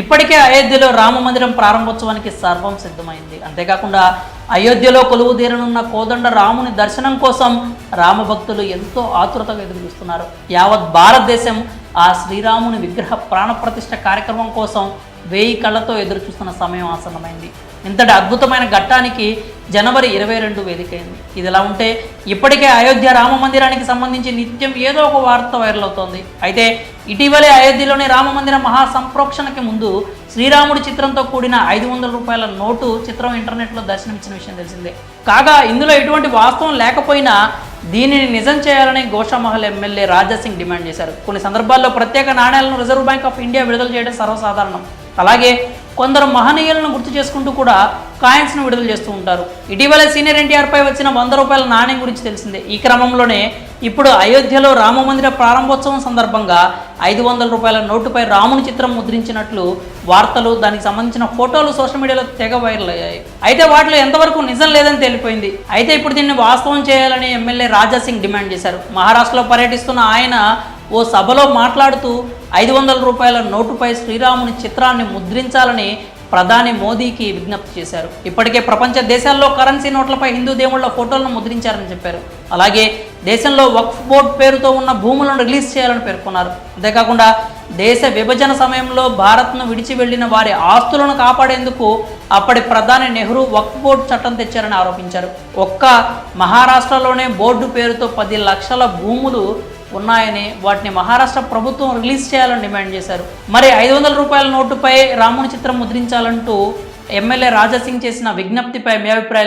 ఇప్పటికే అయోధ్యలో రామ మందిరం ప్రారంభోత్సవానికి సర్వం సిద్ధమైంది. అంతేకాకుండా అయోధ్యలో కొలువు తీరనున్న కోదండ రాముని దర్శనం కోసం రామభక్తులు ఎంతో ఆతురతగా ఎదురుచూస్తున్నారు యావత్ భారతదేశం ఆ శ్రీరాముని విగ్రహ ప్రాణప్రతిష్ఠ కార్యక్రమం కోసం వేయి కళ్ళతో ఎదురుచూస్తున్న సమయం ఆసన్నమైంది. ఇంతటి అద్భుతమైన ఘట్టానికి జనవరి ఇరవై రెండు వేదికైంది. ఇది ఇలా ఉంటే ఇప్పటికే అయోధ్య రామ మందిరానికి సంబంధించి నిత్యం ఏదో ఒక వార్త వైరల్ అవుతోంది. అయితే ఇటీవలే అయోధ్యలోని రామ మందిర మహా సంప్రోక్షణకి ముందు శ్రీరాముడి చిత్రంతో కూడిన ఐదు వందల రూపాయల నోటు చిత్రం ఇంటర్నెట్లో దర్శనమిచ్చిన విషయం తెలిసిందే. కాగా ఇందులో ఎటువంటి వాస్తవం లేకపోయినా దీనిని నిజం చేయాలని గోషామహల్ ఎమ్మెల్యే రాజాసింగ్ డిమాండ్ చేశారు. కొన్ని సందర్భాల్లో ప్రత్యేక నాణ్యాలను రిజర్వ్ బ్యాంక్ ఆఫ్ ఇండియా విడుదల చేయడం సర్వసాధారణం. అలాగే కొందరు మహనీయులను గుర్తు చేసుకుంటూ కూడా కాయిన్స్ను విడుదల చేస్తూ ఉంటారు. ఇటీవల సీనియర్ ఎన్టీఆర్పై వచ్చిన వంద రూపాయల నాణ్యం గురించి తెలిసిందే. ఈ క్రమంలోనే ఇప్పుడు అయోధ్యలో రామమందిర ప్రారంభోత్సవం సందర్భంగా ఐదు వందల రూపాయల నోటుపై రాముని చిత్రం ముద్రించినట్లు వార్తలు దానికి సంబంధించిన ఫోటోలు సోషల్ మీడియాలో తెగ వైరల్ అయ్యాయి. అయితే వాటిలో ఎంతవరకు నిజం లేదని తేలిపోయింది. అయితే ఇప్పుడు దీన్ని వాస్తవం చేయాలని ఎమ్మెల్యే రాజాసింగ్ డిమాండ్ చేశారు. మహారాష్ట్రలో పర్యటిస్తున్న ఆయన ఓ సభలో మాట్లాడుతూ ఐదు వందల రూపాయల నోటుపై శ్రీరాముని చిత్రాన్ని ముద్రించాలని ప్రధాని మోదీకి విజ్ఞప్తి చేశారు. ఇప్పటికే ప్రపంచ దేశాల్లో కరెన్సీ నోట్లపై హిందూ దేవుళ్ళ ఫోటోలను ముద్రించారని చెప్పారు. అలాగే దేశంలో వక్ఫ్ బోర్డ్ పేరుతో ఉన్న భూములను రిలీజ్ చేయాలని పేర్కొన్నారు. అంతేకాకుండా దేశ విభజన సమయంలో భారత్ను విడిచి వెళ్ళిన వారి ఆస్తులను కాపాడేందుకు అప్పటి ప్రధాని నెహ్రూ వక్ఫ్ బోర్డు చట్టం తెచ్చారని ఆరోపించారు. ఒక్క మహారాష్ట్రలోనే బోర్డు పేరుతో పది లక్షల భూములు ఉన్నాయని వాటిని మహారాష్ట్ర ప్రభుత్వం రిలీజ్ చేయాలని డిమాండ్ చేశారు. మరి ఐదు వందల రూపాయల నోటుపై రాముని చిత్రం ముద్రించాలంటూ ఎమ్మెల్యే రాజాసింగ్ చేసిన విజ్ఞప్తిపై మీ అభిప్రాయాలు